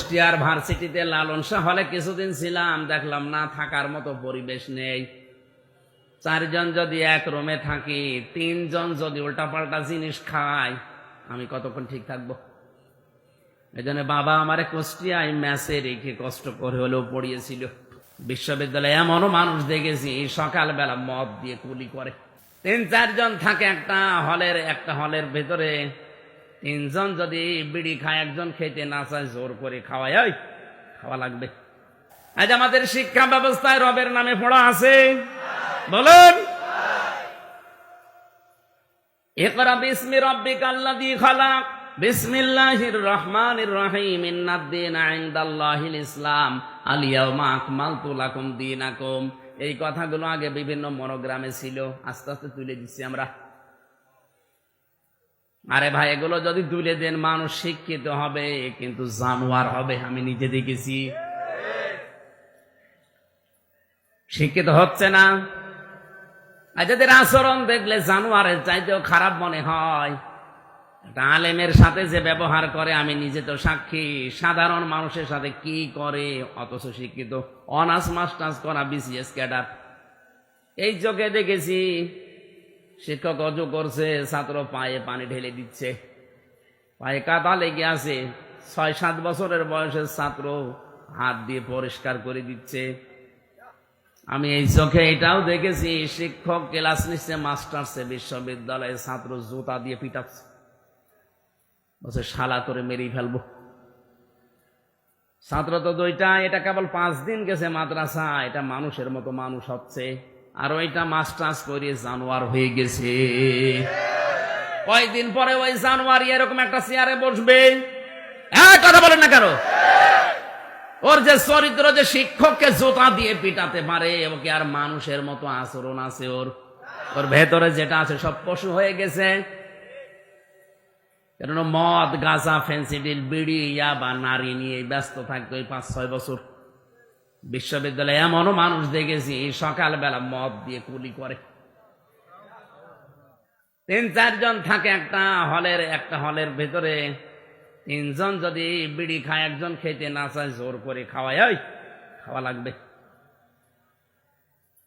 কুষ্টিয়ার ভার্সিটিতে লালন শাহ হলে কিছুদিন ছিলাম, দেখলাম না, থাকার মতো পরিবেশ নেই। চারজন যদি এক রুমে থাকি, তিনজন যদি উল্টাপাল্টা জিনিস খায়, আমি কতক্ষণ ঠিক থাকব? এই জন্য বাবা আমারে কুষ্টিয়ায় ম্যাচে রেখে কষ্ট করে হলেও পড়িয়েছিল। বিশ্ববিদ্যালয়ে এমনও মানুষ দেখেছি, সকালবেলা মদ দিয়ে কুলি করে। তিন চারজন থাকে একটা হলের একটা হলের ভেতরে তিনজন যদি বিড়ি খায়, একজন খেতে না চায়, জোর করে খাওয়ায় ওই খাওয়া লাগবে। আজ আমাদের শিক্ষা ব্যবস্থায় রবের নামে পড়া আছে। বলুন। ইনদাল্লাহিল ইসলাম। এই কথাগুলো আগে বিভিন্ন মনোগ্রামে ছিল। আস্তে আস্তে তুলে দিচ্ছি আমরা। আরে ভাই, এগুলো যদি তুলে দেন মানুষ শিক্ষিত হবে, কিন্তু জানোয়ার হবে, আমি নিজে দেখেছি। শিক্ষিত হচ্ছে না। আর যাদের আচরণ দেখলে জানোয়ারের চাইতেও খারাপ মনে হয় আলেমের সাথে যে ব্যবহার করে, আমি নিজে তো সাক্ষী। সাধারণ মানুষের সাথে কি করে? অথচ শিক্ষিত, অনার্স, মাস্টার্স করা, বিসিএস ক্যাডার। এই চোখে দেখেছি শিক্ষক অজু করছে, ছাত্র পায়ে পানি ঢেলে দিচ্ছে। পায়ে কাদা লেগে আছে। ছয়, সাত বছরের বয়সের ছাত্র হাত দিয়ে পরিষ্কার করে দিচ্ছে। আমি এই চোখে এটাও দেখেছি, শিক্ষক ক্লাস নিচ্ছে, মাস্টার্সে বিশ্ববিদ্যালয়ে ছাত্র জুতা দিয়ে পিটাচ্ছে। বলছে, শালা করে মেরেই ফেলব। ছাত্র তো দুইটা এটা কেবল পাঁচ দিন গেছে মাদ্রাসা এটা মানুষের মতো মানুষ হচ্ছে। আর ওইটা মাছ মাস্টার্স করে জানোয়ার হয়ে গেছে। কয়েকদিন পরে ওই জানোয়ার এরকম একটা চেয়ারে বসবে। হ্যাঁ কথা বলেন না কেন? ওর যে চরিত্র, যে শিক্ষককে জোতা দিয়ে পিটাতে পারে ওকে আর মানুষের মতো আচরণ আছে ওর। ওর ভেতরে যেটা আছে সব পশু হয়ে গেছে। কেন মদ, গাঁজা, ফেন্সিডিল, বিড়ি ইয়া বা নারী নিয়ে ব্যস্ত এই পাঁচ ছয় বছর। বিশ্ববিদ্যালয়ে এমনও মানুষ দেখেছি, সকালবেলা মদ দিয়ে কুলি করে। তিন, চারজন থাকে একটা হলের একটা হলের ভেতরে। তিনজন যদি বিড়ি খায়, একজন খেতে না চায়, জোর করে খাওয়ায়, ওই খাওয়া লাগবে।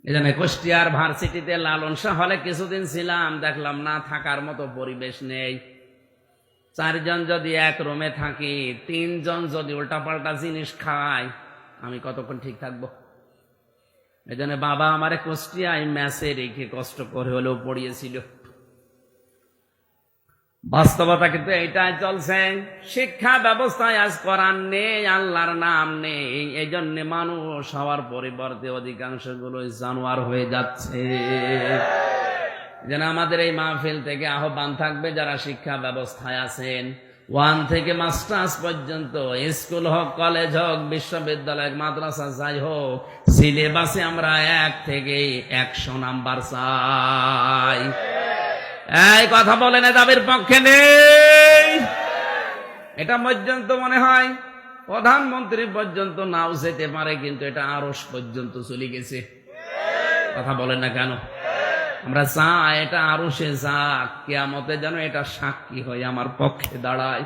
জন্য কুষ্টিয়ার ভার্সিটিতে লালন শাহ হলে কিছুদিন ছিলাম, দেখলাম না, থাকার মতো পরিবেশ নেই। চারজন যদি এক রুমে থাকি, তিনজন যদি উল্টাপাল্টা জিনিস খায় আমি কতক্ষণ ঠিক থাকব? এই জন্য বাবা আমারে কুষ্টিয়ায় ম্যাচে রেখে কষ্ট করে হলেও পড়িয়েছিল। বাস্তবতা কিন্তু এইটাই চলছে। শিক্ষা ব্যবস্থায় আজ করার নেই, আল্লাহর নাম নেই এই জন্য মানুষ হওয়ার পরিবর্তে অধিকাংশগুলো জানোয়ার হয়ে যাচ্ছে। যেন আমাদের এই মাহফিল থেকে আহ্বান থাকবে যারা শিক্ষা ব্যবস্থায় আছেন। ওয়ান থেকে মাস্টার্স পর্যন্ত, স্কুল হোক, কলেজ হোক, বিশ্ববিদ্যালয় মাদ্রাসা যাই হোক, সিলেবাসে আমরা এক থেকে একশো নাম্বার চাই। এই কথা বলেন দাবির পক্ষে নেই। এটা পর্যন্ত মনে হয়, প্রধানমন্ত্রী পর্যন্ত নাও যেতে পারে, কিন্তু এটা আরস পর্যন্ত চলে গেছে। কথা বলেন না কেন? আমরা যা এটা আরও সে যাক কেয়ামতে যেন এটা সাক্ষী হয় আমার পক্ষে দাঁড়ায়।